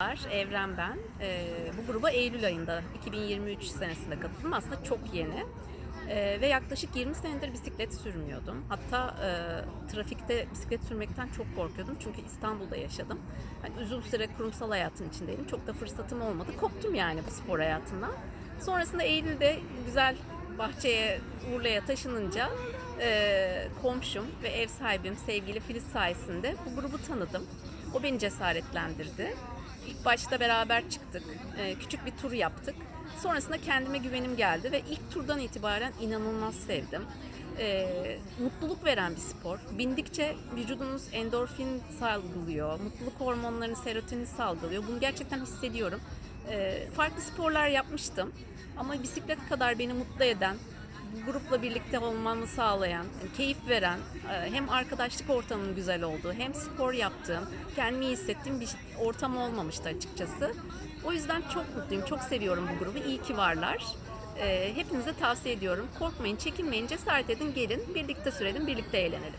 Merhabalar, Evren ben. Ee, bu gruba Eylül ayında 2023 senesinde katıldım. Aslında çok yeni. Ee, ve yaklaşık 20 senedir bisiklet sürmüyordum. Hatta e, trafikte bisiklet sürmekten çok korkuyordum. Çünkü İstanbul'da yaşadım. Hani uzun süre kurumsal hayatın içindeydim. Çok da fırsatım olmadı. Koptum yani bu spor hayatından. Sonrasında Eylül'de güzel bahçeye, Urla'ya taşınınca e, komşum ve ev sahibim sevgili Filiz sayesinde bu grubu tanıdım. O beni cesaretlendirdi. İlk başta beraber çıktık. Ee, küçük bir tur yaptık. Sonrasında kendime güvenim geldi ve ilk turdan itibaren inanılmaz sevdim. Ee, mutluluk veren bir spor. Bindikçe vücudunuz endorfin salgılıyor, mutluluk hormonlarını, serotonin salgılıyor. Bunu gerçekten hissediyorum. Ee, farklı sporlar yapmıştım ama bisiklet kadar beni mutlu eden, bu grupla birlikte olmamı sağlayan, keyif veren, e, hem arkadaşlık ortamının güzel olduğu, hem spor yaptığım, kendimi iyi hissettiğim bir ortam olmamıştı açıkçası. O yüzden çok mutluyum, çok seviyorum bu grubu. İyi ki varlar. E, Hepinize tavsiye ediyorum. Korkmayın, çekinmeyin, cesaret edin, gelin. Birlikte sürelim, birlikte eğlenelim.